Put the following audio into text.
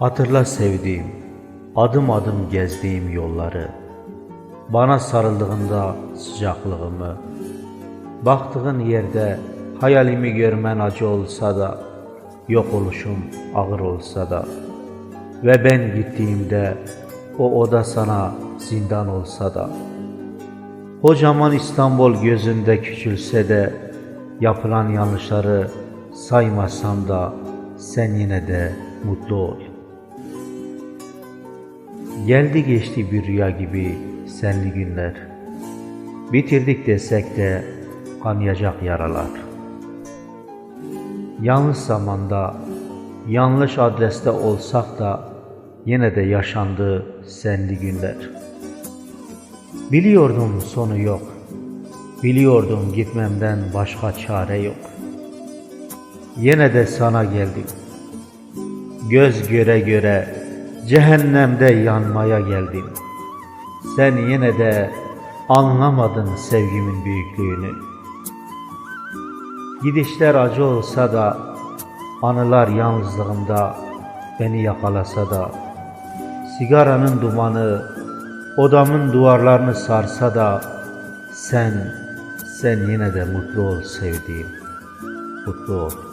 Hatırla sevdiğim, adım adım gezdiğim yolları. Bana sarıldığında sıcaklığımı, baktığın yerde hayalimi görmen acı olsa da, yok oluşum ağır olsa da ve ben gittiğimde o oda sana zindan olsa da, kocaman İstanbul gözünde küçülse de, yapılan yanlışları saymasam da sen yine de mutlu ol. Geldi geçti bir rüya gibi senli günler. Bitirdik desek de kanayacak yaralar. Yanlış zamanda, yanlış adreste olsak da yine de yaşandı senli günler. Biliyordum sonu yok. Biliyordum gitmemden başka çare yok. Yine de sana geldim. Göz göre göre cehennemde yanmaya geldim. Sen yine de anlamadın sevgimin büyüklüğünü. Gidişler acı olsa da, anılar yalnızlığımda beni yakalasa da, sigaranın dumanı odamın duvarlarını sarsa da, sen, sen yine de mutlu ol sevdiğim, mutlu ol.